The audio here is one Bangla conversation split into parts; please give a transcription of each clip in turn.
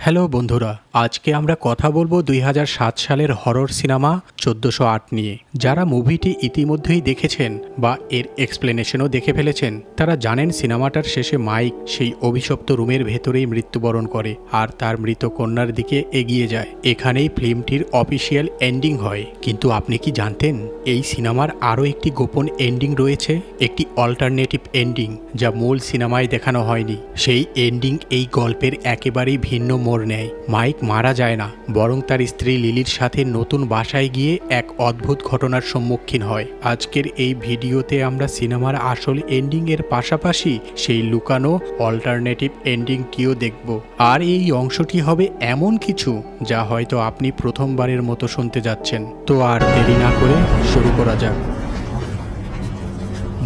হ্যালো বন্ধুরা, আজকে আমরা কথা বলব দুই হাজার সাত সালের হরর সিনেমা চোদ্দোশো আট নিয়ে। যারা মুভিটি ইতিমধ্যেই দেখেছেন বা এর এক্সপ্লেনেশনও দেখে ফেলেছেন, তারা জানেন সিনেমাটার শেষে মাইক সেই অভিশপ্ত রুমের ভেতরেই মৃত্যুবরণ করে আর তার মৃত কন্যার দিকে এগিয়ে যায়। এখানেই ফিল্মটির অফিসিয়াল এন্ডিং হয়। কিন্তু আপনি কি জানতেন এই সিনেমার আরও একটি গোপন এন্ডিং রয়েছে? একটি অল্টারনেটিভ এন্ডিং যা মূল সিনেমায় দেখানো হয়নি। সেই এন্ডিং এই গল্পের একেবারেই ভিন্ন মোড় নেয়। মাইক মারা যায় না, বরং তার স্ত্রী লিলির সাথে নতুন বাসায় গিয়ে এক অদ্ভুত ঘটনার সম্মুখীন হয়। আজকের এই ভিডিওতে আমরা সিনেমার আসল এন্ডিং এর পাশাপাশি সেই লুকানো অল্টারনেটিভ এন্ডিংটিও দেখব। আর এই অংশটি হবে এমন কিছু যা হয়তো আপনি প্রথমবারের মতো শুনতে যাচ্ছেন। তো আর দেরি না করে শুরু করা যাক।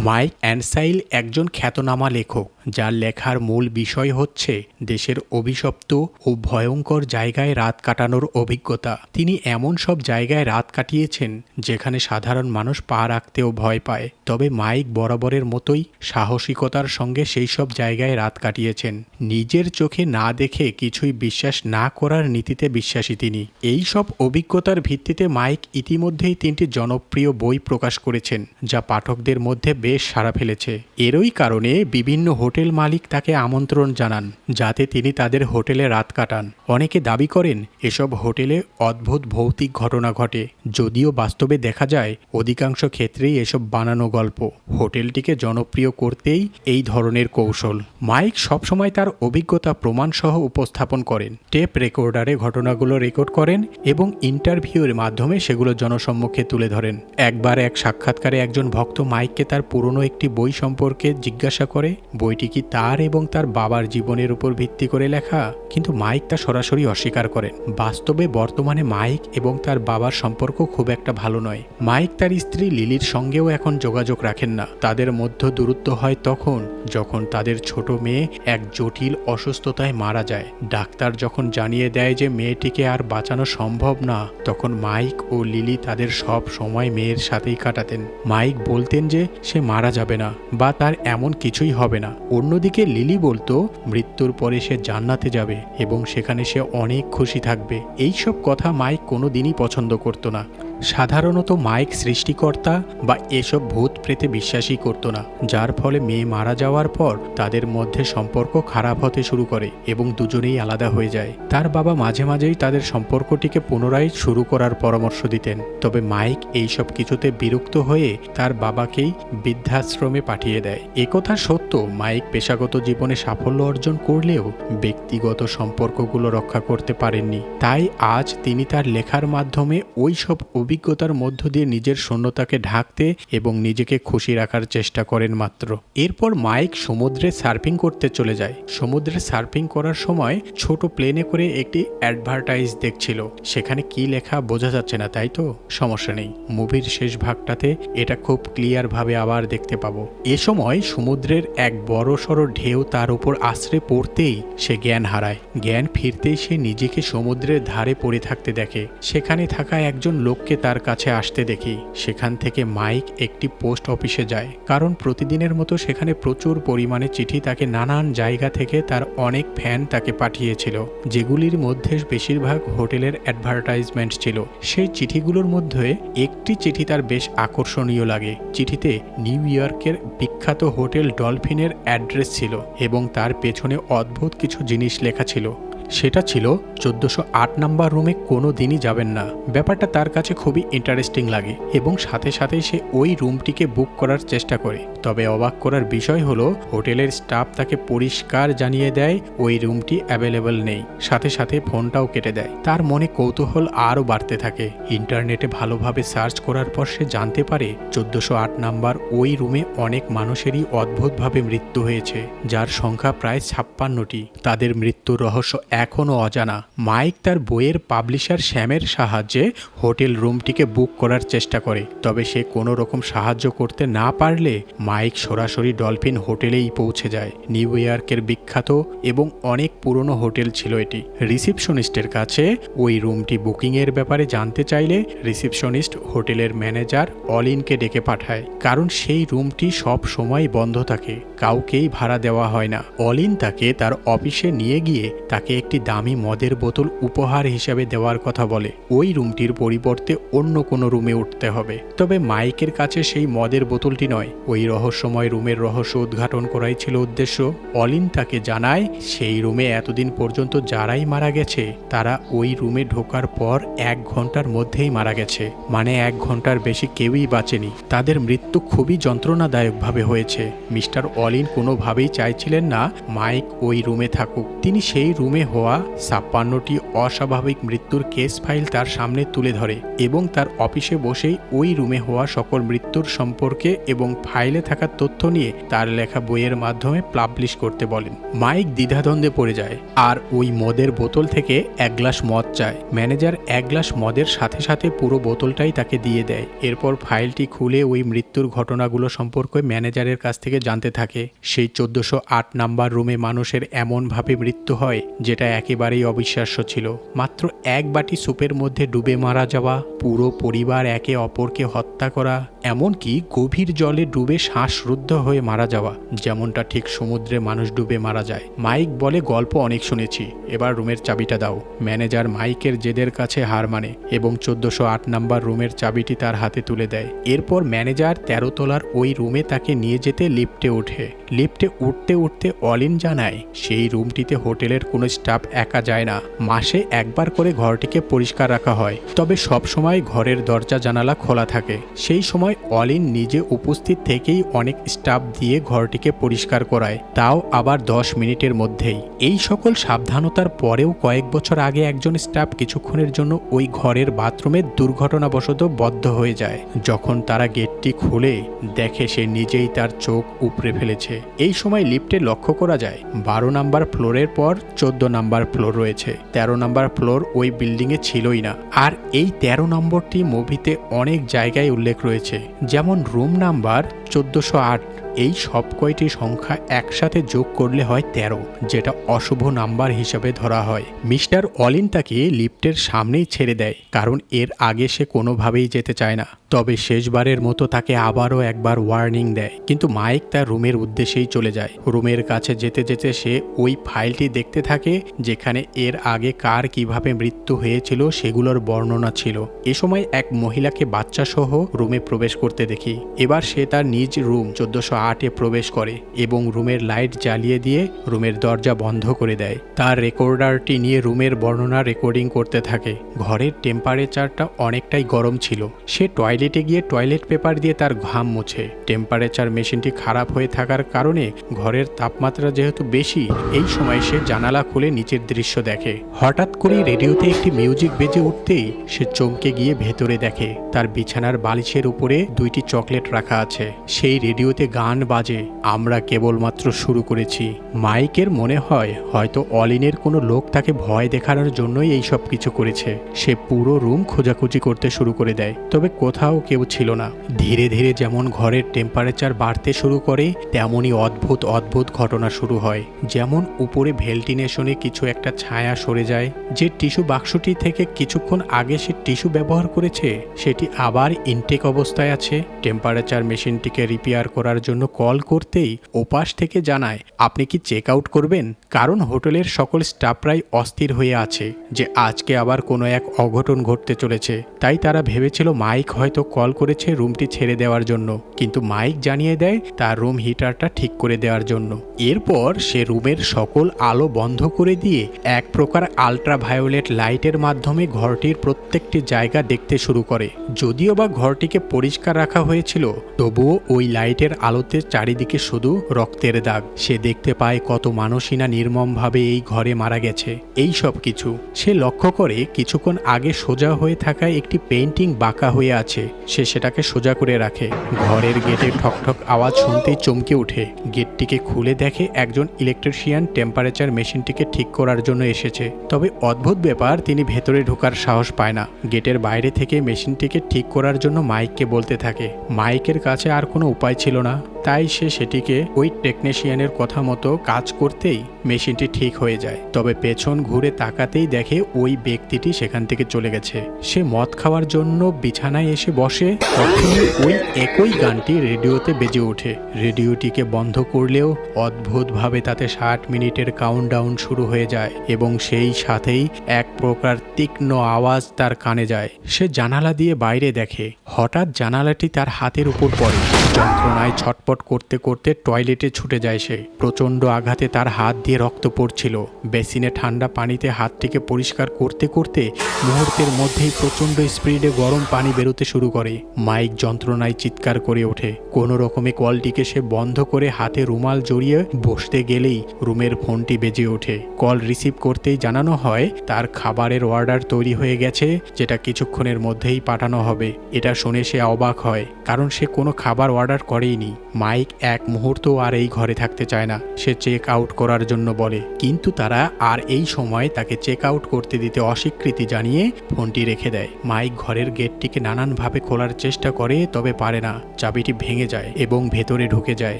মাইক অ্যানসাইল একজন খ্যাতনামা লেখক। যার লেখার মূল বিষয় হচ্ছে দেশের অভিশপ্ত ও ভয়ঙ্কর জায়গায় রাত কাটানোর অভিজ্ঞতা। তিনি এমন সব জায়গায় রাত কাটিয়েছেন যেখানে সাধারণ মানুষ পা রাখতেও ভয় পায়। তবে মাইক বরাবরের মতোই সাহসিকতার সঙ্গে সেই সব জায়গায় রাত কাটিয়েছেন। নিজের চোখে না দেখে কিছুই বিশ্বাস না করার নীতিতে বিশ্বাসী তিনি। এই সব অভিজ্ঞতার ভিত্তিতে মাইক ইতিমধ্যেই তিনটি জনপ্রিয় বই প্রকাশ করেছেন, যা পাঠকদের মধ্যে বেশ সাড়া ফেলেছে। এরই কারণে বিভিন্ন হোটেল মালিক তাকে আমন্ত্রণ জানান, যাতে তিনি তাদের হোটেলে রাত কাটান। অনেকে দাবি করেন, এসব হোটেলে অদ্ভুত ভৌতিক ঘটনা ঘটে। যদিও বাস্তবে দেখা যায়, অধিকাংশ ক্ষেত্রেই এসব বানানো গল্প। হোটেলটিকে জনপ্রিয় করতেই এই ধরনের কৌশল। মাইক সবসময় তার অভিজ্ঞতা প্রমাণসহ উপস্থাপন করেন, টেপ রেকর্ডারে ঘটনাগুলো রেকর্ড করেন এবং ইন্টারভিউয়ের মাধ্যমে সেগুলো জনসম্মুখে তুলে ধরেন। একবার এক সাক্ষাৎকারে একজন ভক্ত মাইককে তার পুরনো একটি বই সম্পর্কে জিজ্ঞাসা করে, বইটি কি তার এবং তার বাবার জীবনের উপর ভিত্তি করে লেখা? কিন্তু মাইক তা সরাসরি অস্বীকার করেন। বাস্তবে বর্তমানে মাইক এবং তার বাবার সম্পর্ক খুব একটা ভালো নয়। মাইক তার স্ত্রী লিলির সঙ্গেও এখন যোগাযোগ রাখেন না। তাদের মধ্য দূরত্ব হয় তখন, যখন তাদের ছোট মেয়ে এক জটিল অসুস্থতায় মারা যায়। ডাক্তার যখন জানিয়ে দেয় যে মেয়েটিকে আর বাঁচানো সম্ভব না, তখন মাইক ও লিলি তাদের সব সময় মেয়ের সাথেই কাটাতেন। মাইক বলতেন যে সে মারা যাবে না বা তার এমন কিছুই হবে না। অন্যদিকে লিলি বলতো, মৃত্যুর পরে সে জান্নাতে যাবে এবং সেখানে সে অনেক খুশি থাকবে। এইসব কথা মাইক কোনোদিনই পছন্দ করতো না। সাধারণত মাইক সৃষ্টিকর্তা বা এসব ভূত প্রেতে বিশ্বাসই করতো না, যার ফলে মেয়ে মারা যাওয়ার পর তাদের মধ্যে সম্পর্ক খারাপ হতে শুরু করে এবং দুজনেই আলাদা হয়ে যায়। তার বাবা মাঝে মাঝেই তাদের সম্পর্কটিকে পুনরায় শুরু করার পরামর্শ দিতেন। তবে মাইক এইসব কিছুতে বিরক্ত হয়ে তার বাবাকেই বৃদ্ধাশ্রমে পাঠিয়ে দেয়। একথা সত্য মাইক পেশাগত জীবনে সাফল্য অর্জন করলেও ব্যক্তিগত সম্পর্কগুলো রক্ষা করতে পারেননি। তাই আজ তিনি তার লেখার মাধ্যমে ওই সব অভিজ্ঞতার মধ্য দিয়ে নিজের শূন্যতাকে ঢাকতে এবং নিজেকে খুশি রাখার চেষ্টা করেন মাত্র। এরপর মাইক সমুদ্রে সার্ফিং করতে চলে যায়। সমুদ্রে সার্ফিং করার সময় ছোট প্লেনে করে একটি অ্যাডভার্টাইজ দেখছিল। সেখানে কি লেখা বোঝা যাচ্ছে না, তাই তো? সমস্যা নেই। মুভির শেষ ভাগটাতে এটা খুব ক্লিয়ারভাবে আবার দেখতে পাবো। এ সময় সমুদ্রের এক বড় সড়ো ঢেউ তার উপর আশ্রে পড়তেই সে জ্ঞান হারায়। জ্ঞান ফিরতেই সে নিজেকে সমুদ্রের ধারে পড়ে থাকতে দেখে। সেখানে থাকা একজন লোককে তার কাছে আসতে দেখি সেখান থেকে মাইক একটি পোস্ট অফিসে যায়। কারণ প্রতিদিনের মতো সেখানে প্রচুর পরিমাণে চিঠি তাকে নানান জায়গা থেকে তার অনেক ফ্যান তাকে পাঠিয়েছিল, যেগুলির মধ্যে বেশিরভাগ হোটেলের অ্যাডভার্টাইজমেন্ট ছিল। সেই চিঠিগুলোর মধ্যে একটি চিঠি তার বেশ আকর্ষণীয় লাগে। চিঠিতে নিউ ইয়র্কের বিখ্যাত হোটেল ডলফিনের অ্যাড্রেস ছিল এবং তার পেছনে অদ্ভুত কিছু জিনিস লেখা ছিল। সেটা ছিল চোদ্দোশো আট নাম্বার রুমে কোনো দিনই যাবেন না। ব্যাপারটা তার কাছে খুবই ইন্টারেস্টিং লাগে এবং সাথে সাথে সে ওই রুমটিকে বুক করার চেষ্টা করে। তবে অবাক করার বিষয় হলো, হোটেলের স্টাফ তাকে পরিষ্কার জানিয়ে দেয়, ওই রুমটি অ্যাভেলেবল নেই। সাথে সাথে ফোনটাও কেটে দেয়। তার মনে কৌতূহল আরও বাড়তে থাকে। ইন্টারনেটে ভালোভাবে সার্চ করার পর সে জানতে পারে, চোদ্দোশো আট নাম্বার ওই রুমে অনেক মানুষেরই অদ্ভুতভাবে মৃত্যু হয়েছে, যার সংখ্যা প্রায় ছাপ্পান্নটি। তাদের মৃত্যুর রহস্য এখনও অজানা। মাইক তার বইয়ের পাবলিশার শ্যামের সাহায্যে হোটেল রুমটিকে বুক করার চেষ্টা করে। তবে সে কোনো রকম সাহায্য করতে না পারলে মাইক সরাসরি ডলফিন হোটেলেই পৌঁছে যায়। নিউ ইয়র্কের বিখ্যাত এবং অনেক পুরনো হোটেল ছিল এটি। রিসিপশনিস্টের কাছে ওই রুমটি বুকিংয়ের ব্যাপারে জানতে চাইলে রিসিপশনিস্ট হোটেলের ম্যানেজার অলিনকে ডেকে পাঠায়। কারণ সেই রুমটি সব সময় বন্ধ থাকে। কাউকেই ভাড়া দেওয়া হয় না। অলিন তাকে তার অফিসে নিয়ে গিয়ে তাকে একটি দামি মদের বোতল উপহার হিসাবে দেওয়ার কথা বলে। ওই রুমটির পরিবর্তে অন্য কোনো রুমে উঠতে হবে। তবে মাইকের কাছে সেই মদের বোতলটি নয়। ওই রহস্যময় রুমের রহস্য উদ্ঘাটন করাই ছিল উদ্দেশ্য। অলিন তাকে জানায়, সেই রুমে এতদিন পর্যন্ত যারাই মারা গেছে, তারা ওই রুমে ঢোকার পর এক ঘণ্টার মধ্যেই মারা গেছে। মানে এক ঘণ্টার বেশি কেউই বাঁচেনি। তাদের মৃত্যু খুবই যন্ত্রণাদায়কভাবে হয়েছে। মিস্টার অলিন কোনোভাবেই চাইছিলেন না মাইক ওই রুমে থাকুক। তিনি সেই রুমে হওয়া ছাপ্পান্নটি অস্বাভাবিক মৃত্যুর কেস ফাইল তার সামনে তুলে ধরে এবং তার অফিসে বসেই ওই রুমে হওয়া সকল মৃত্যুর সম্পর্কে এবং ফাইলে থাকা তথ্য নিয়ে তার লেখা বইয়ের মাধ্যমে পাবলিশ করতে বলেন। মাইক দ্বিধাদ্বন্দ্বে পড়ে যায় আর ওই মদের বোতল থেকে এক গ্লাস মদ চায়। ম্যানেজার এক গ্লাস মদের সাথে সাথে পুরো বোতলটাই তাকে দিয়ে দেয়। এরপর ফাইলটি খুলে ওই মৃত্যুর ঘটনাগুলো সম্পর্কে ম্যানেজারের কাছ থেকে জানতে থাকে। সেই চোদ্দশো আট নাম্বার রুমে মানুষের এমনভাবে মৃত্যু হয়, যেটা একেবারেই অবিশ্বাস্য ছিল। মাত্র এক বাটি স্যুপের মধ্যে ডুবে মারা যাওয়া, পুরো পরিবার একে অপরকে হত্যা করা, এমনকি গভীর জলে ডুবে শ্বাসরুদ্ধ হয়ে মারা যাওয়া, যেমনটা ঠিক সমুদ্রে মানুষ ডুবে মারা যায়। মাইক বলে গল্প অনেক শুনেছি। এবার রুমের চাবিটা দাও। ম্যানেজার মাইকের জেদের কাছে হার মানে এবং চোদ্দশো আট নাম্বার রুমের চাবিটি তার হাতে তুলে দেয়। এরপর ম্যানেজার তেরো তলার ওই রুমে তাকে নিয়ে যেতে লিফটে ওঠে। লিফটে উঠতে উঠতে অলিন জানায়, সেই রুমটিতে হোটেলের কোনো স্টাফ একা যায় না। মাসে একবার করে ঘরটিকে পরিষ্কার রাখা হয়। তবে সব সময় ঘরের দরজা জানালা খোলা থাকে। সেই সময় অলিন নিজে উপস্থিত থেকেই অনেক স্টাফ দিয়ে ঘরটিকে পরিষ্কার করায়। তাও আবার দশ মিনিটের মধ্যেই। এই সকল সাবধানতার পরেও কয়েক বছর আগে একজন স্টাফ কিছুক্ষণের জন্য ওই ঘরের বাথরুমে দুর্ঘটনাবশত বদ্ধ হয়ে যায়। যখন তারা গেটটি খুলে দেখে সে নিজেই তার চোখ উপড়ে ফেলেছে। এই সময় লিফটে লক্ষ্য করা যায়। বারো নাম্বার ফ্লোরের পর চোদ্দ নাম্বার ফ্লোর রয়েছে। তেরো নাম্বার ফ্লোর ওই বিল্ডিংয়ে ছিলই না। আর এই তেরো নম্বরটি মুভিতে অনেক জায়গায় উল্লেখ রয়েছে। যেমন রুম নাম্বার চোদ্দোশো আট। এই সব কয়টি সংখ্যা একসাথে যোগ করলে হয় তেরো, যেটা অশুভ নাম্বার হিসাবে ধরা হয়। মিস্টার অলিন তাকে লিফটের সামনেই ছেড়ে দেয়, কারণ এর আগে সে কোনোভাবেই যেতে চায় না। তবে শেষবারের মতো তাকে আবারও একবার ওয়ার্নিং দেয়। কিন্তু মাইক তার রুমের উদ্দেশ্যেই চলে যায়। রুমের কাছে যেতে যেতে সে ওই ফাইলটি দেখতে থাকে, যেখানে এর আগে কার কীভাবে মৃত্যু হয়েছিল সেগুলোর বর্ণনা ছিল। এ সময় এক মহিলাকে বাচ্চা সহ রুমে প্রবেশ করতে দেখি। এবার সে তার নিজ রুম চোদ্দশো আটে প্রবেশ করে এবং রুমের লাইট জ্বালিয়ে দিয়ে রুমের দরজা বন্ধ করে দেয়। তার রেকর্ডারটি নিয়ে রুমের বর্ণনা রেকর্ডিং করতে থাকে। ঘরের টেম্পারেচারটা অনেকটাই গরম ছিল। সে টয়লেটে গিয়ে টয়লেট পেপার দিয়ে তার ঘাম মুছে। টেম্পারেচার মেশিনটি খারাপ হয়ে থাকার কারণে ঘরের তাপমাত্রা যেহেতু বেশি, এই সময় সে জানালা খুলে নিচের দৃশ্য দেখে। হঠাৎ করে রেডিওতে একটি মিউজিক বেজে উঠতেই সে চমকে গিয়ে ভেতরে দেখে, তার বিছানার বালিশের উপরে দুইটি চকলেট রাখা আছে। সেই রেডিওতে গান বাজে, আমরা কেবলমাত্র শুরু করেছি। মাইকের মনে হয়, হয়তো অলিনের কোনো লোক তাকে ভয় দেখানোর জন্যই এই সব কিছু করেছে। সে পুরো রুম খোঁজাখুঁজি করতে শুরু করে দেয়। তবে কোথাও কেউ ছিল না। ধীরে ধীরে যেমন ঘরের টেম্পারেচার বাড়তে শুরু করে তেমনই অদ্ভুত অদ্ভুত ঘটনা শুরু হয়। যেমন উপরে ভেন্টিলেশনে কিছু একটা ছায়া সরে যায়, যে টিস্যু বাক্সটি থেকে কিছুক্ষণ আগে সে টিস্যু ব্যবহার করেছে, সেটি আবার ইনটেক অবস্থায় আছে। টেম্পারেচার মেশিনটিকে রিপেয়ার করার জন্য কল করতেই ওপাশ থেকে জানায়, আপনি কি চেক আউট করবেন? কারণ হোটেলের সকল স্টাফরাই অস্থির হয়ে আছে যে আজকে আবার কোনো এক অঘটন ঘটতে চলেছে। তাই তারা ভেবেছিল মাইক হয়তো কল করেছে রুমটি ছেড়ে দেওয়ার জন্য। কিন্তু মাইক জানিয়ে দেয়, তার রুম হিটারটা ঠিক করে দেওয়ার জন্য। এরপর সে রুমের সকল আলো বন্ধ করে দিয়ে এক প্রকার আলট্রা ভায়োলেট লাইটের মাধ্যমে ঘরটির প্রত্যেকটি জায়গা দেখতে শুরু করে। যদিও বা ঘরটিকে পরিষ্কার রাখা হয়েছিল, তবুও ওই লাইটের আলোতে চারিদিকে শুধু রক্তের দাগ। সে দেখতে পায় কত মানুষই না নির্মমভাবে এই ঘরে মারা গেছে। এই সব কিছু। সে লক্ষ্য করে কিছুক্ষণ আগে সোজা হয়ে থাকা একটি পেন্টিং বাঁকা হয়ে আছে। সে সেটাকে সোজা করে রাখে। ঘরের গেটে ঠকঠক আওয়াজ শুনতেই চমকে ওঠে। গেটটিকে খুলে দেখে একজন ইলেকট্রিশিয়ান টেম্পারেচার মেশিনটিকে ঠিক করার জন্য এসেছে। তবে অদ্ভুত ব্যাপার, তিনি ভেতরে ঢোকার সাহস পায় না। গেটের বাইরে থেকে মেশিনটিকে ঠিক করার জন্য মাইককে বলতে থাকে। মাইকের কাছে আর কোনো উপায় ছিল না। তাই সে সেটিকে ওই টেকনিশিয়ানের কথা মতো কাজ করতেই মেশিনটি ঠিক হয়ে যায়। তবে পেছন ঘুরে তাকাতেই দেখে ওই ব্যক্তিটি সেখান থেকে চলে গেছে। সে মদ খাওয়ার জন্য বিছানায় এসে বসে, তখনই ওই একই গানটি রেডিওতে বেজে ওঠে। রেডিওটিকে বন্ধ করলেও অদ্ভুতভাবে তাতে ষাট মিনিটের কাউন্টডাউন শুরু হয়ে যায় এবং সেই সাথেই এক প্রকার তীক্ষ্ণ আওয়াজ তার কানে যায়। সে জানালা দিয়ে বাইরে দেখে। হঠাৎ জানালাটি তার হাতের উপর পড়ে। যন্ত্রণায় ছটপট করতে করতে টয়লেটে ছুটে যায় সে। প্রচণ্ড আঘাতে তার হাত দিয়ে রক্ত পড়ছিল। বেসিনে ঠান্ডা পানিতে হাতটিকে পরিষ্কার করতে করতে মুহূর্তের মধ্যেই প্রচণ্ড স্পিডে গরম পানি বেরোতে শুরু করে। মাইক যন্ত্রণায় চিৎকার করে ওঠে। কোনো রকমে কলটিকে সে বন্ধ করে হাতে রুমাল জড়িয়ে বসতে গেলেই রুমের ফোনটি বেজে ওঠে। কল রিসিভ করতেই জানানো হয়, তার খাবারের অর্ডার তৈরি হয়ে গেছে, যেটা কিছুক্ষণের মধ্যেই পাঠানো হবে। এটা শুনে সে অবাক হয়, কারণ সে কোনো খাবার অর্ডার করেইনি। মাইক এক মুহূর্ত আর এই ঘরে থাকতে চায় না। সে চেক আউট করার জন্য বলে, কিন্তু তারা আর এই সময় তাকে চেক আউট করতে দিতে অস্বীকৃতি জানিয়ে ফোনটি রেখে দেয়। মাইক ঘরের গেটটিকে নানানভাবে খোলার চেষ্টা করে, তবে পারে না। চাবিটি ভেঙে যায় এবং ভেতরে ঢুকে যায়।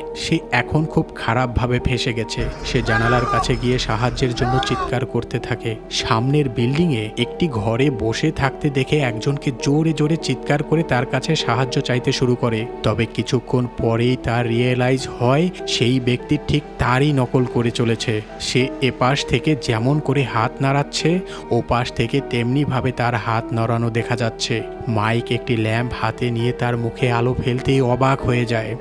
সে এখন খুব খারাপভাবে ফেসে গেছে। সে জানালার কাছে গিয়ে সাহায্যের জন্য চিৎকার করতে থাকে। সামনের বিল্ডিংয়ে একটি ঘরে বসে থাকতে দেখে একজনকে জোরে জোরে চিৎকার করে তার কাছে সাহায্য চাইতে শুরু করে। তবে কিছুক্ষণ পরেই তার রিয়েলাইজ হয়, সেই ব্যক্তি ঠিক তারই নকল করে চলেছে। সে এপাশ থেকে যেমন করে হাত নাড়াচ্ছে ও পাশ থেকে তেমনিভাবে তার হাত নড়ানো দেখা যাচ্ছে। মাইক একটি ল্যাম্প হাতে নিয়ে তার মুখে আলো ফেলতেই অবাক হয়ে যায়।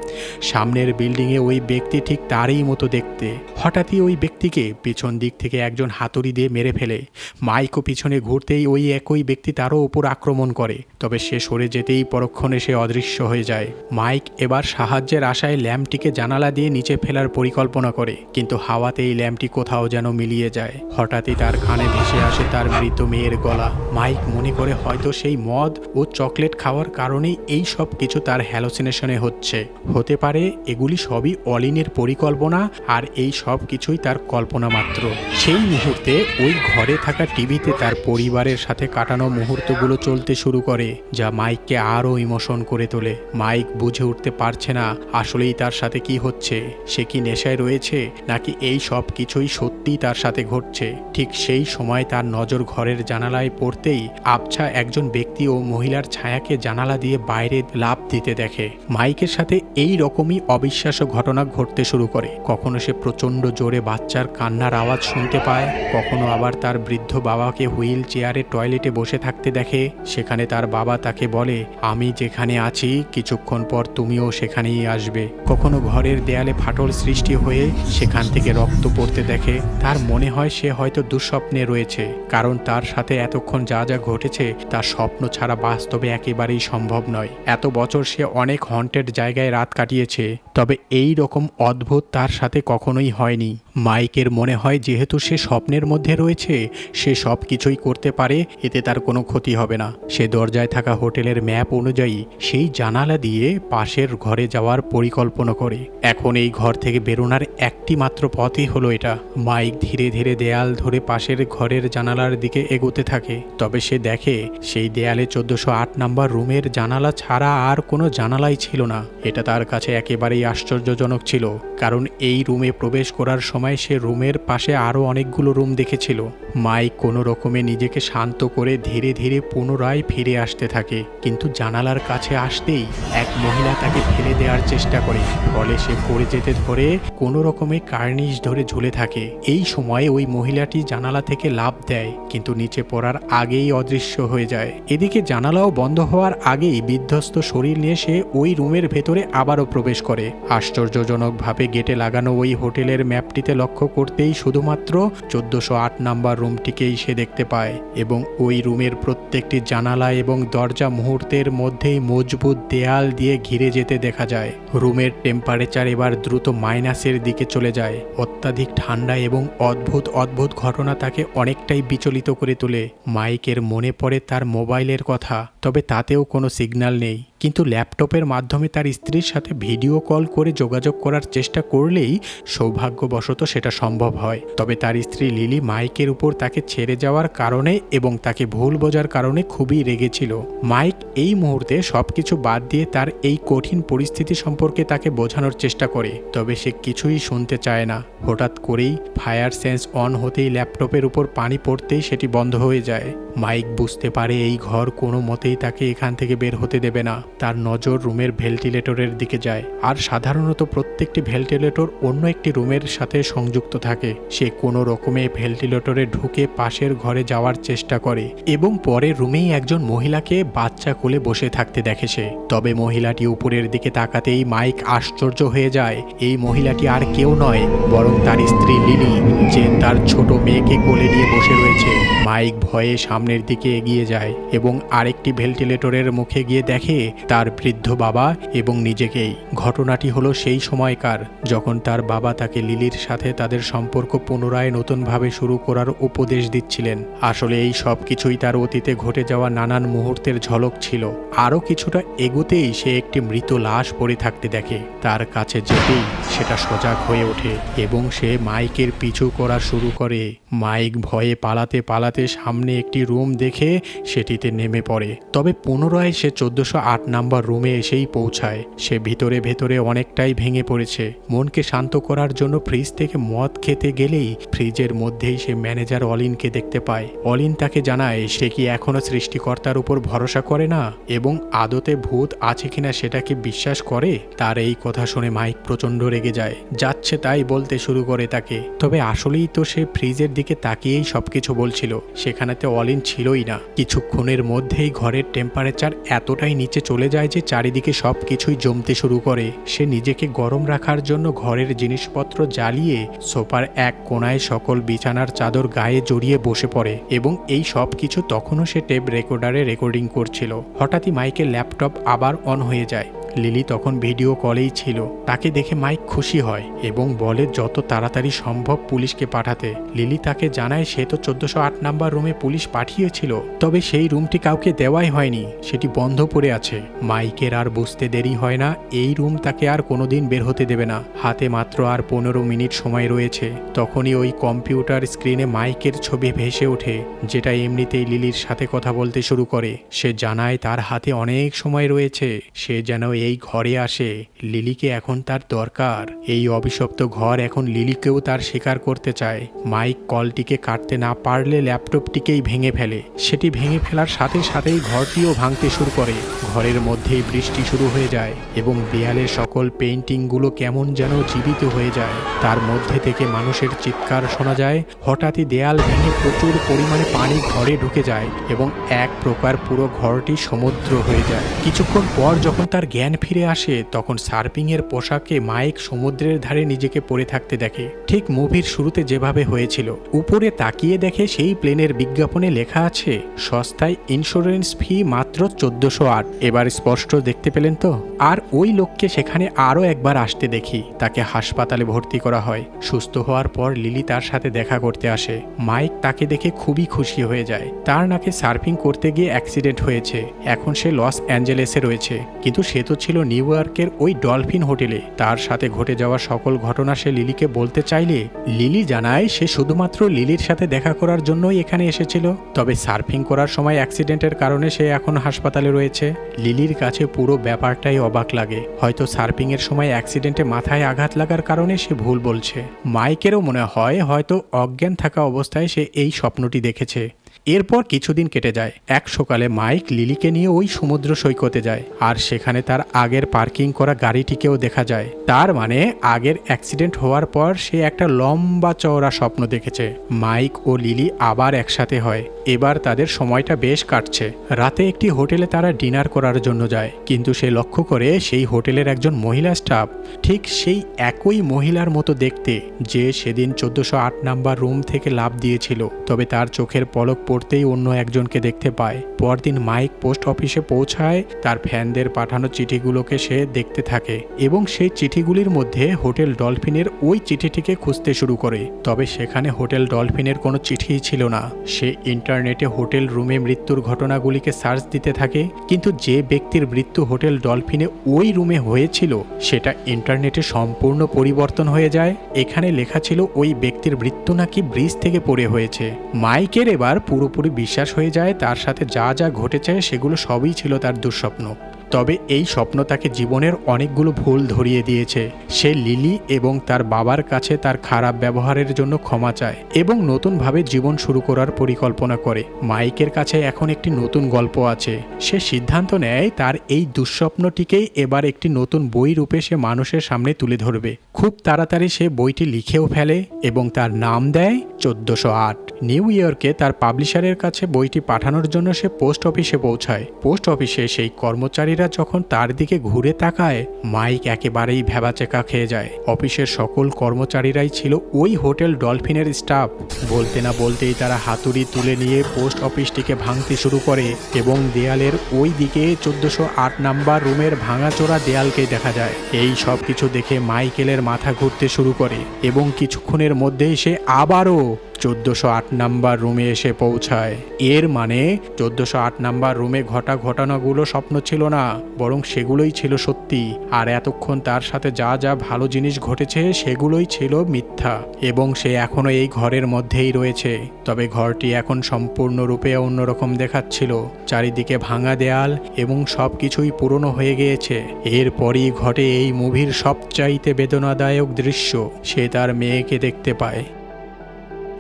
সামনের বিল্ডিংয়ে ওই ব্যক্তি ঠিক তারই মতো দেখতে। হঠাৎই ওই ব্যক্তিকে পিছন দিক থেকে একজন হাতুড়ি দিয়ে মেরে ফেলে। মাইকও পিছনে ঘুরতেই ওই একই ব্যক্তি তারও ওপর আক্রমণ করে। তবে সে সরে যেতেই পরক্ষণে সে অদৃশ্য হয়ে যায়। মাইক এবার সাহায্যের আশায় ল্যাম্পটিকে জানালা দিয়ে নিচে ফেলার পরিকল্পনা করে, কিন্তু হাওয়াতে এই ল্যাম্পটি কোথাও যেন মিলিয়ে যায়। হঠাৎই তার কানে ভেসে আসে তার মৃত মেয়ের গলা। মাইক মনে করে হয়তো সেই মদ ও চকলেট খাওয়ার কারণেই এই সব কিছু তার হ্যালোসিনেশনে হচ্ছে। হতে পারে এগুলি সবই অলিনের পরিকল্পনা আর এই সব কিছুই তার কল্পনা মাত্র। সেই মুহূর্তে ওই ঘরে থাকা টিভিতে তার পরিবারের সাথে কাটানো মুহূর্তগুলো চলতে শুরু করে, যা মাইককে আরও ইমোশন করে তোলে। মাইক বুঝে উঠতে পারছে না। আসলেই তার সাথে কি হচ্ছে? সে কি নেশায় রয়েছে? নাকি এই সব কিছুই সত্যিই তার সাথে ঘটছে? ঠিক সেই সময় তার নজর ঘরের জানালায় পড়তেই আবছা একজন ব্যক্তি ও মহিলার ছায়াকে জানালা দিয়ে বাইরে লাভ দিতে দেখে। মাইকের সাথে এই রকমই অবিশ্বাস্য ঘটনা ঘটতে শুরু করে। কখনো সে প্রচণ্ড জোরে বাচ্চার কান্নার আওয়াজ শুনতে পায়, কখনো আবার তার বৃদ্ধ বাবাকে হুইল চেয়ারে টয়লেটে বসে থাকতে দেখে। সেখানে তার বাবা তাকে বলে, আমি যেখানে আছি, কিছুক্ষণ পর তুমিও সেখানেই আসবে। কখনো ঘরের দেয়ালে ফাটল সৃষ্টি হয়ে সেখান থেকে রক্ত পড়তে দেখে তার মনে হয় সে হয়তো দুঃস্বপ্নে রয়েছে, কারণ তার সাথে এতক্ষণ যা যা ঘটেছে তার স্বপ্ন ছাড়া বাস্তবে একেবারেই সম্ভব নয়। এত বছর সে অনেক হন্টেড জায়গায় রাত কাটিয়েছে, তবে এই রকম অদ্ভুত তার সাথে কখনোই হয়নি। মাইকের মনে হয় যেহেতু সে স্বপ্নের মধ্যে রয়েছে, সে সব কিছুই করতে পারে, এতে তার কোনো ক্ষতি হবে না। সে দরজায় থাকা হোটেলের ম্যাপ অনুযায়ী সেই জানালা দিয়ে পাশের ঘরে যাওয়ার পরিকল্পনা করে। এখন এই ঘর থেকে বেরোনার একটি মাত্র পথই হলো এটা। মাইক ধীরে ধীরে দেয়াল ধরে পাশের ঘরের জানালার দিকে এগোতে থাকে। তবে সে দেখে, সেই দেয়ালে চোদ্দশো আট নাম্বার রুমের জানালা ছাড়া আর কোনো জানালাই ছিল না। এটা তার কাছে একেবারেই আশ্চর্যজনক ছিল, কারণ এই রুমে প্রবেশ করার সময় সে রুমের পাশে আরও অনেকগুলো রুম দেখেছিল। মাইক কোনো রকমে নিজেকে শান্ত করে ধীরে ধীরে পুনরায় ফিরে আসতে থাকে। কিন্তু জানালার কাছে আসতেই এক মহিলা তাকে ফেলে দেওয়ার চেষ্টা করে, ফলে সে পড়ে যেতে ধরে, কোনো রকমে কার্নিশ ধরে ঝুলে থাকে। এই সময় ওই মহিলাটি জানালা থেকে লাভ দেয়, কিন্তু নিচে পড়ার আগেই অদৃশ্য হয়ে যায়। এদিকে জানালাও বন্ধ হওয়ার আগেই বিধ্বস্ত শরীর নিয়ে সে ওই রুমের ভেতরে আবারও প্রবেশ করে। আশ্চর্যজনকভাবে গেটে লাগানো ওই হোটেলের ম্যাপটিতে লক্ষ্য করতেই শুধুমাত্র চোদ্দশো আট নাম্বার রুমটিকেই সে দেখতে পায় এবং ওই রুমের প্রত্যেকটি জানালা এবং দরজা মুহূর্তের মধ্যেই মজবুত দেয়াল দিয়ে ঘিরে যেতে দেখা যায়। রুমের টেম্পারেচার এবার দ্রুত মাইনাসের দিকে চলে যায়। অত্যাধিক ঠান্ডা এবং অদ্ভুত অদ্ভুত ঘটনা তাকে অনেকটাই বিচলিত করে তোলে। মাইকের মনে পড়ে তার মোবাইলের কথা, তবে তাতেও কোনো সিগন্যাল নেই। কিন্তু ল্যাপটপের মাধ্যমে তার স্ত্রীর সাথে ভিডিও কল করে যোগাযোগ করার চেষ্টা করলেই সৌভাগ্যবশত সেটা সম্ভব হয়। তবে তার স্ত্রী লিলি মাইকের উপর তাকে ছেড়ে যাওয়ার কারণে এবং তাকে ভুল বোঝার কারণে খুবই রেগেছিল মাইক এই মুহূর্তে সব কিছু বাদ দিয়ে তার এই কঠিন পরিস্থিতি সম্পর্কে তাকে বোঝানোর চেষ্টা করে, তবে সে কিছুই শুনতে চায় না। হঠাৎ করেই ফায়ার সেন্স অন হতেই ল্যাপটপের উপর পানি পড়তেই সেটি বন্ধ হয়ে যায়। মাইক বুঝতে পারে এই ঘর কোনো মতেই তাকে এখান থেকে বের হতে দেবে না। তার নজর রুমের ভেন্টিলেটরের দিকে যায়। আর সাধারণত প্রত্যেকটি ভেন্টিলেটর অন্য একটি রুমের সাথে সংযুক্ত থাকে। সে কোনো রকমে ভেন্টিলেটরে ঢুকে পাশের ঘরে যাওয়ার চেষ্টা করে এবং পরে রুমেই একজন মহিলাকে বাচ্চা কোলে বসে থাকতে দেখে সে। তবে মহিলাটি উপরের দিকে তাকাতেই মাইক আশ্চর্য হয়ে যায়, এই মহিলাটি আর কেউ নয়, বরং তার স্ত্রী লিলি, যে তার ছোট মেয়েকে কোলে নিয়ে বসে রয়েছে। মাইক ভয়ে সামনের দিকে এগিয়ে যায় এবং আরেকটি ভেন্টিলেটরের মুখে গিয়ে দেখে তার বৃদ্ধ বাবা এবং নিজেকেই। ঘটনাটি হলো সেই সময়কার, যখন তার বাবা তাকে লিলির সাথে তাদের সম্পর্ক পুনরায় নতুনভাবে শুরু করার উপদেশ দিচ্ছিলেন। আসলে এই সব কিছুই তার অতীতে ঘটে যাওয়া নানান মুহূর্তের ঝলক ছিল। আরও কিছুটা এগোতেই সে একটি মৃত লাশ পড়ে থাকতে দেখে। তার কাছে যেতেই সেটা সজাগ হয়ে ওঠে এবং সে মাইকের পিছু করা শুরু করে। মাইক ভয়ে পালাতে পালাতে সামনে একটি রুম দেখে সেটিতে নেমে পড়ে। তবে পুনরায় সে চোদ্দশো আট নাম্বার রুমে এসেই পৌঁছায়। সে ভিতরে ভেতরে অনেকটাই ভেঙে পড়েছে। মনকে শান্ত করার জন্য ফ্রিজ থেকে মদ খেতে গেলেই ফ্রিজের মধ্যেই সে ম্যানেজার অলিনকে দেখতে পায়। অলিন তাকে জানায়, সে কি এখনও সৃষ্টিকর্তার উপর ভরসা করে না? এবং আদতে ভূত আছে কিনা সেটাকে বিশ্বাস করে? তার এই কথা শুনে মাইক প্রচণ্ড রেগে যায়। যাচ্ছে তাই বলতে শুরু করে তাকে। তবে আসলেই তো সে ফ্রিজের দিকে তাকিয়েই সবকিছু বলছিল, সেখানেতে অলিন ছিলই না। কিছুক্ষণের মধ্যেই ঘরের টেম্পারেচার এতটাই নিচে চলে যায় যে চারিদিকে সব কিছুই জমতে শুরু করে। সে নিজেকে গরম রাখার জন্য ঘরের জিনিসপত্র জ্বালিয়ে সোফার এক কোনায় সকল বিছানার চাদর গায়ে জড়িয়ে বসে পড়ে এবং এই সব কিছু তখনও সে টেপ রেকর্ডারে রেকর্ডিং করছিল। হঠাৎই মাইকের ল্যাপটপ আবার অন হয়ে যায়। লিলি তখন ভিডিও কলেই ছিল। তাকে দেখে মাইক খুশি হয় এবং বলে, যত তাড়াতাড়ি সম্ভব পুলিশকে পাঠাতে। লিলি তাকে জানায়, সে তো চোদ্দশো আট নাম্বার রুমে পুলিশ পাঠিয়েছিল, তবে সেই রুমটি কাউকে দেওয়াই হয়নি, সেটি বন্ধ পড়ে আছে। মাইকের আর বুঝতে দেরি হয় না, এই রুম তাকে আর কোনোদিন বের হতে দেবে না। হাতে মাত্র আর পনেরো মিনিট সময় রয়েছে। তখনই ওই কম্পিউটার স্ক্রিনে মাইকের ছবি ভেসে ওঠে, যেটা এমনিতেই লিলির সাথে কথা বলতে শুরু করে। সে জানায়, তার হাতে অনেক সময় রয়েছে। সে যেন এই ঘরে আসে, লিলিকে এখন তার দরকার। এই অভিশপ্ত ঘর এখন লিলিকেও তার স্বীকার করতে চায়। মাইক কলটিকে কাটতে না পারলে ল্যাপটপটিকেই ভেঙে ফেলে। সেটি ভেঙে ফেলার সাথে সাথেই ঘরটিও ভাঙতে শুরু করে। ঘরের মধ্যেই বৃষ্টি শুরু হয়ে যায় এবং দেয়ালের সকল পেন্টিংগুলো কেমন যেন জীবিত হয়ে যায়। তার মধ্যে থেকে মানুষের চিৎকার শোনা যায়, হঠাৎই দেয়াল ভেঙে প্রচুর পরিমাণে পানি ঘরে ঢুকে যায় এবং এক প্রকার পুরো ঘরটি সমুদ্র হয়ে যায়। কিছুক্ষণ পর যখন তার জ্ঞান ফিরে আসে, তখন সার্ফিংয়ের পোশাকে মাইক সমুদ্রের ধারে নিজেকে পড়ে থাকতে দেখে। ঠিক মুভির শুরুতে যেভাবে হয়েছিল, উপরে তাকিয়ে দেখে সেই প্লেনের বিজ্ঞাপনে লেখা আছে, সস্তায় ইন্স্যুরেন্স ফি মাত্র চোদ্দশো আট। এবার স্পষ্ট দেখতে পেলেন তো? আর ওই লোককে সেখানে আরও একবার আসতে দেখি, তাকে হাসপাতালে ভর্তি করা হয়। সুস্থ হওয়ার পর লিলি তার সাথে দেখা করতে আসে। মাইক তাকে দেখে খুবই খুশি হয়ে যায়। তার নাকি সার্ফিং করতে গিয়ে অ্যাক্সিডেন্ট হয়েছে। এখন সে লস অ্যাঞ্জেলেসে রয়েছে। কিন্তু সে তো ছিল নিউ ইয়র্কের ওই ডলফিন হোটেলে। তার সাথে ঘটে যাওয়া সকল ঘটনা সে লিলিকে বলতে চাইলে, লিলি জানায় সে শুধুমাত্র লিলির সাথে দেখা করার জন্যই এখানে এসেছিল। তবে সার্ফিং করার সময় অ্যাক্সিডেন্টের কারণে সে এখন হাসপাতালে রয়েছে। লিলির কাছে পুরো ব্যাপারটাই অবাক লাগে। হয়তো সার্ফিংয়ের সময় অ্যাক্সিডেন্টে মাথায় আঘাত লাগার কারণে সে ভুল বলছে। মাইকেরও মনে হয় হয়তো অজ্ঞান থাকা অবস্থায় সে এই স্বপ্নটি দেখেছে। এরপর কিছুদিন কেটে যায়। এক সকালে মাইক লিলিকে নিয়ে ওই সমুদ্র সৈকতে যায় আর সেখানে তার আগের পার্কিং করা গাড়িটিকেও দেখা যায়। তার মানে আগের অ্যাক্সিডেন্ট হওয়ার পর সে একটা লম্বা চওড়া স্বপ্ন দেখেছে। মাইক ও লিলি আবার একসাথে হয়। এবার তাদের সময়টা বেশ কাটছে। রাতে একটি হোটেলে তারা ডিনার করার জন্য যায়। কিন্তু সে লক্ষ্য করে সেই হোটেলের একজন মহিলা স্টাফ ঠিক সেই একই মহিলার মতো দেখতে, যে সেদিন চোদ্দশো আট নাম্বার রুম থেকে লাভ দিয়েছিল। তবে তার চোখের পলক পড়তেই অন্য একজনকে দেখতে পায়। পরদিন মাইক পোস্ট অফিসে পৌঁছায়, তার ফ্যানদের পাঠানো চিঠিগুলোকে সে দেখতে থাকে এবং সেই চিঠিগুলির মধ্যে হোটেল ডলফিনের ওই চিঠিটিকে খুঁজতে শুরু করে। তবে সেখানে হোটেল ডলফিনের কোনো চিঠিই ছিল না। সে ইন্টারনেটে হোটেল রুমে মৃত্যুর ঘটনাগুলিকে সার্চ দিতে থাকে, কিন্তু যে ব্যক্তির মৃত্যু হোটেল ডলফিনে ওই রুমে হয়েছিল, সেটা ইন্টারনেটে সম্পূর্ণ পরিবর্তন হয়ে যায়। এখানে লেখা ছিল, ওই ব্যক্তির মৃত্যু নাকি ব্রিজ থেকে পড়ে হয়েছে। মাইকের এবার পুরোপুরি বিশ্বাস হয়ে যায় তার সাথে যা যা ঘটেছে সেগুলো সবই ছিল তার দুঃস্বপ্ন। তবে এই স্বপ্ন তাকে জীবনের অনেকগুলো ভুল ধরিয়ে দিয়েছে। সে লিলি এবং তার বাবার কাছে তার খারাপ ব্যবহারের জন্য ক্ষমা চায় এবং নতুনভাবে জীবন শুরু করার পরিকল্পনা করে। মাইকের কাছে এখন একটি নতুন গল্প আছে। সে সিদ্ধান্ত নেয় তার এই দুঃস্বপ্নটিকেই এবার একটি নতুন বই রূপে সে মানুষের সামনে তুলে ধরবে। খুব তাড়াতাড়ি সে বইটি লিখেও ফেলে এবং তার নাম দেয় চোদ্দশো আট। নিউ ইয়র্কে তার পাবলিশারের কাছে বইটি পাঠানোর জন্য সে পোস্ট অফিসে পৌঁছায়। পোস্ট অফিসে সেই কর্মচারীরা যখন তার দিকে ঘুরে তাকায়, মাইক একেবারেই ভেবাচেকা খেয়ে যায়। অফিসের সকল কর্মচারীরাই ছিল ওই হোটেল ডলফিনের স্টাফ। বলতে না বলতেই তারা হাতুড়ি তুলে নিয়ে পোস্ট অফিসটিকে ভাঙতে শুরু করে এবং দেয়ালের ওই দিকে চোদ্দশো আট নাম্বার রুমের ভাঙাচোরা দেয়ালকে দেখা যায়। এই সব কিছু দেখে মাইকেলের মাথা ঘুরতে শুরু করে এবং কিছুক্ষণের মধ্যেই সে আবারও চোদ্দোশো আট নাম্বার রুমে এসে পৌঁছায়। এর মানে চোদ্দোশো আট নাম্বার রুমে ঘটা ঘটনাগুলো স্বপ্ন ছিল না, বরং সেগুলোই ছিল সত্যি। আর এতক্ষণ তার সাথে যা যা ভালো জিনিস ঘটেছে সেগুলোই ছিল মিথ্যা, এবং সে এখনও এই ঘরের মধ্যেই রয়েছে। তবে ঘরটি এখন সম্পূর্ণরূপে অন্যরকম দেখাচ্ছিল, চারিদিকে ভাঙা দেয়াল এবং সব কিছুই পুরনো হয়ে গিয়েছে। এরপরই ঘটে এই মুভির সবচাইতে বেদনাদায়ক দৃশ্য, সে তার মেয়েকে দেখতে পায়।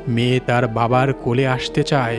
মেয়ে তার বাবার কোলে আসতে চায়।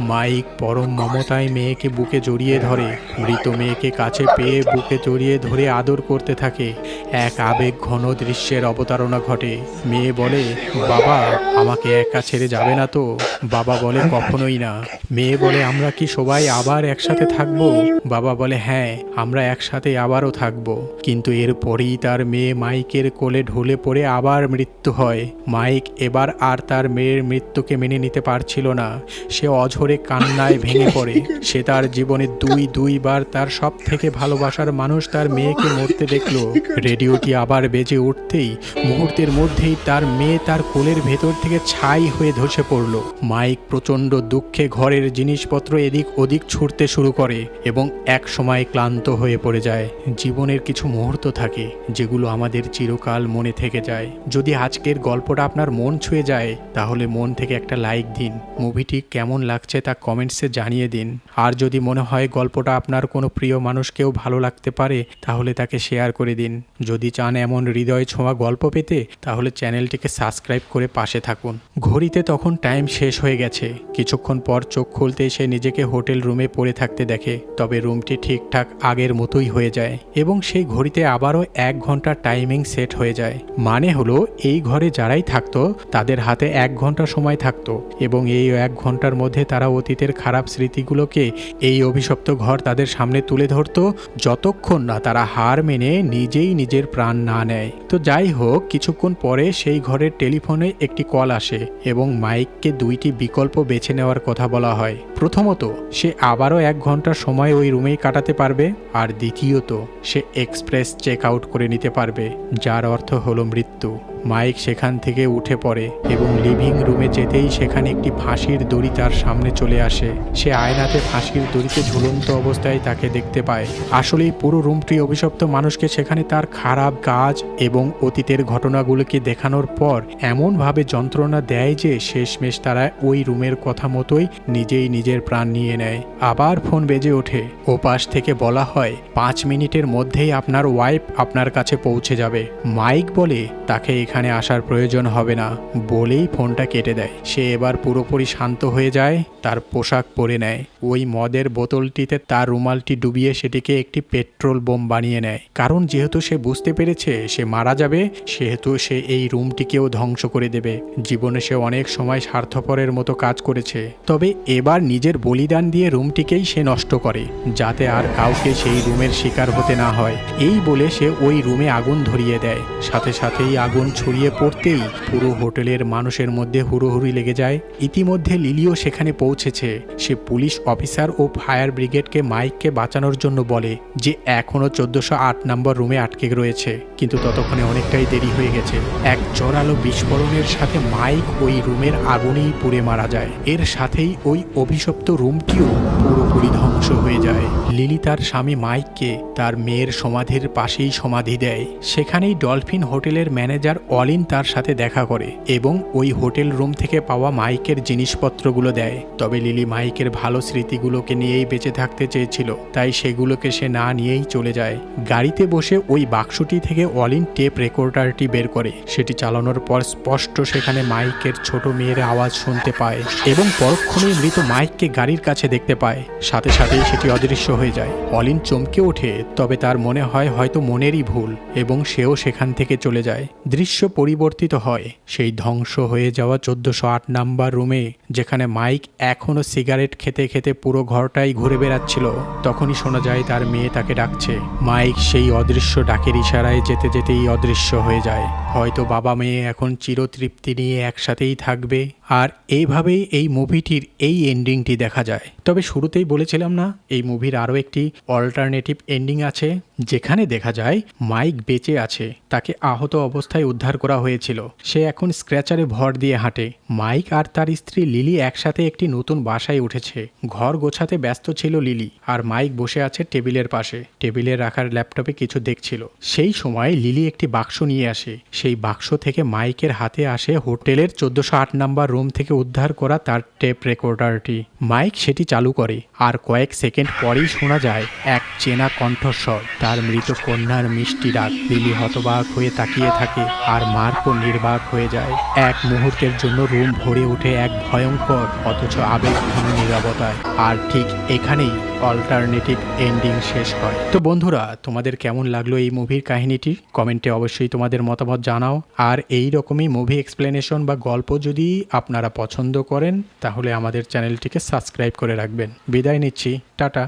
মাইক পরম মমতায় মেয়েকে বুকে জড়িয়ে ধরে, মৃত মেয়েকে কাছে পেয়ে বুকে জড়িয়ে ধরে আদর করতে থাকে। এক আবেগ ঘন দৃশ্যের অবতারণা ঘটে। মেয়ে বলে, বাবা, আমাকে একা ছেড়ে যাবে না তো? বাবা বলে, কখনোই না। মেয়ে বলে, আমরা কি সবাই আবার একসাথে থাকব? বাবা বলে হ্যাঁ আমরা একসাথে আবারও থাকব। কিন্তু এরপরেই তার মেয়ে মাইকের কোলে ঢলে পড়ে আবার মৃত্যু হয়। মাইক এবার আর তার মেয়ের মৃত্যুকে মেনে নিতে পারছিল না। সে অঝরে কান্নায় ভেঙে পড়ে। সে তার জীবনে দুই, দুইবার তার সব থেকে ভালোবাসার মানুষ তার মেয়েকে মরতে দেখল। রেডিওটি আবার বেজে উঠতেই মুহূর্তের মধ্যেই তার মেয়ে তার কোলের ভেতর থেকে ছাই হয়ে ধসে পড়ল। মাইক প্রচণ্ড দুঃখে ঘরের জিনিসপত্র এদিক ওদিক ছুটতে শুরু করে এবং এক সময় ক্লান্ত হয়ে পড়ে যায়। জীবনের কিছু মুহূর্ত থাকে যেগুলো আমাদের চিরকাল মনে থেকে যায়। যদি আজকের গল্পটা আপনার মন ছুঁয়ে যায়, তাহলে মন থেকে একটা লাইক দিন। মুভিটি কেমন লাগছে তা কমেন্টসে জানিয়ে দিন। আর যদি মনে হয় গল্পটা আপনার কোনো প্রিয় মানুষকেও ভালো লাগতে পারে, তাহলে তাকে শেয়ার করে দিন। যদি চান এমন হৃদয় ছোঁয়া গল্প পেতে, তাহলে চ্যানেলটিকে সাবস্ক্রাইব করে পাশে থাকুন। ঘড়িতে তখন টাইম শেষ হয়ে গেছে। কিছুক্ষণ পর চোখ খুলতে সে নিজেকে হোটেল রুমে পড়ে থাকতে দেখে, তবে রুমটি ঠিকঠাক আগের মতোই হয়ে যায় এবং সেই ঘড়িতে আবারও এক ঘণ্টা টাইমিং সেট হয়ে যায়। মানে হলো, এই ঘরে যারাই থাকতো, তাদের হাতে এক ঘণ্টা সময় থাকতো এবং এই এক ঘণ্টার মধ্যে তারা অতীতের খারাপ স্মৃতিগুলোকে এই অভিশপ্ত ঘর তাদের সামনে তুলে ধরতো যতক্ষণ না তারা হার মেনে নিজেই নিজের প্রাণ না নেয়। তো যাই হোক, কিছুক্ষণ পরে সেই ঘরের টেলিফোনে একটি কল আসে এবং মাইককে দুইটি বিকল্প বেছে নেওয়ার কথা বলা হয়। প্রথমত, সে আবারও এক ঘণ্টা সময় ওই রুমেই কাটাতে পারবে আর দ্বিতীয়ত, সে এক্সপ্রেস চেক আউট করে নিতে পারবে, যার অর্থ হলো মৃত্যু। মাইক সেখান থেকে উঠে পড়ে এবং লিভিং রুমে যেতেই সেখানে একটি ফাঁসির দড়ি তার সামনে চলে আসে। সে আয়নাতে ফাঁসির দড়িতে ঝুলন্ত অবস্থায় তাকে দেখতে পায়। আসলেই পুরো রুমটি অভিশপ্ত মানুষকে সেখানে তার খারাপ কাজ এবং অতীতের ঘটনাগুলোকে দেখানোর পর এমনভাবে যন্ত্রণা দেয় যে শেষমেশ তারা ওই রুমের কথা মতোই নিজেই নিজের প্রাণ নিয়ে নেয়। আবার ফোন বেজে ওঠে। ও পাশ থেকে বলা হয়, পাঁচ মিনিটের মধ্যেই আপনার ওয়াইফ আপনার কাছে পৌঁছে যাবে। মাইক বলে, তাকে এখানে আসার প্রয়োজন হবে না। বলেই ফোনটা কেটে দেয়। সে এবার পুরোপুরি শান্ত হয়ে যায়, তার পোশাক পরে নেয়। ওই মদের বোতলটিতে তার রুমালটি ডুবিয়ে সেটিকে একটি পেট্রোল বোম বানিয়ে নেয়। কারণ যেহেতু সে বুঝতে পেরেছে সে মারা যাবে, সেহেতু সে এই রুমটিকেও ধ্বংস করে দেবে। জীবনে সে অনেক সময় স্বার্থপরের মতো কাজ করেছে। তবে এবার নিজের বলিদান দিয়ে রুমটিকেই সে নষ্ট করে, যাতে আর কাউকে সেই রুমের শিকার হতে না হয়। এই বলে সে ওই রুমে আগুন ধরিয়ে দেয়। সাথে সাথেই আগুন ছড়িয়ে পড়তেই পুরো হোটেলের মানুষের মধ্যে হুড়োহুড়ি লেগে যায়। ইতিমধ্যে লিলিও সেখানে পৌঁছেছে। সে পুলিশ অফিসার ও ফায়ার ব্রিগেডকে মাইককে বাঁচানোর জন্য বলে যে এখনও চোদ্দশো আট নম্বর রুমে আটকে রয়েছে, কিন্তু ততক্ষণে অনেকটাই দেরি হয়ে গেছে। এক জোরালো বিস্ফোরণের সাথে মাইক ওই রুমের আগুনেই পুড়ে মারা যায়। এর সাথেই ওই অভিশপ্ত রুমটিও পুরোপুরি ধ্বংস হয়ে যায়। লিলি তার স্বামী মাইককে তার মেয়ের সমাধির পাশেই সমাধি দেয়। সেখানেই ডলফিন হোটেলের ম্যানেজার অলিন তার সাথে দেখা করে এবং ওই হোটেল রুম থেকে পাওয়া মাইকের জিনিসপত্রগুলো দেয়। তবে লিলি মাইকের ভালো স্মৃতিগুলোকে নিয়েই বেঁচে থাকতে চেয়েছিল, তাই সেগুলোকে সে না নিয়েই চলে যায়। গাড়িতে বসে ওই বাক্সটি থেকে অলিন টেপ রেকর্ডারটি বের করে। সেটি চালানোর পর স্পষ্ট সেখানে মাইকের ছোট মেয়ের আওয়াজ শুনতে পায় এবং পরক্ষণেই মৃত মাইককে গাড়ির কাছে দেখতে পায়। সাথে সাথেই সেটি অদৃশ্য হয়ে যায়। অলিন চমকে ওঠে, তবে তার মনে হয় হয়তো মনেরই ভুল এবং সেও সেখান থেকে চলে যায়। দৃশ্য পরিবর্তিত হয়। সেই ধ্বংস হয়ে যাওয়া চোদ্দশো আট নাম্বার রুমে, যেখানে মাইক এখনও সিগারেট খেতে খেতে পুরো ঘরটাই ঘুরে বেড়াচ্ছিল। তখনই শোনা যায় তার মেয়ে তাকে ডাকছে। মাইক সেই অদৃশ্য ডাকের ইশারায় যেতে যেতেই অদৃশ্য হয়ে যায়। হয়তো বাবা মেয়ে এখন চিরতৃপ্তি নিয়ে একসাথেই থাকবে। আর এইভাবেই এই মুভিটির এই এন্ডিংটি দেখা যায়। তবে শুরুতেই বলেছিলাম না, এই মুভির আরও একটি অল্টারনেটিভ এন্ডিং আছে, যেখানে দেখা যায় মাইক বেঁচে আছে, তাকে আহত অবস্থায় উদ্ধার করা হয়েছিল। সে এখন স্ক্র্যাচারে ভর দিয়ে হাঁটে। মাইক আর তার স্ত্রী লিলি একসাথে একটি নতুন বাসায় উঠেছে। ঘর গোছাতে ব্যস্ত ছিল লিলি, আর মাইক বসে আছে টেবিলের পাশে। টেবিলে রাখার ল্যাপটপে কিছু দেখছিল। সেই সময় লিলি একটি বাক্স নিয়ে আসে। সেই বাক্স থেকে মাইকের হাতে আসে হোটেলের চোদ্দশো আট নাম্বার রুম থেকে উদ্ধার করা তার টেপ রেকর্ডারটি। মাইক সেটি চালু করে, আর কয়েক সেকেন্ড পরেই শোনা যায় এক চেনা কণ্ঠস্বর। তার মৃত কন্যার মিষ্টি ডাক লিলি হতবাক হয়ে তাকিয়ে থাকে, আর মার্কও নির্বাক হয়ে যায়। এক মুহূর্তের জন্য রুম ভরে ওঠে এক ভয়ঙ্কর, অথচ আবেগঘন নিরাপত্তায় আর ঠিক এখানেই অল্টারনেটিভ এন্ডিং শেষ হয়। তো বন্ধুরা, তোমাদের কেমন লাগল এই মুভির কাহিনীটি? কমেন্টে অবশ্যই তোমাদের মতামত জানাও। আর এই রকমই মুভি এক্সপ্লেনেশন বা গল্প যদি আপনারা পছন্দ করেন তাহলে আমাদের চ্যানেলটিকে সাবস্ক্রাইব করে রাখবেন। বিদায় নিচ্ছি। টাটা।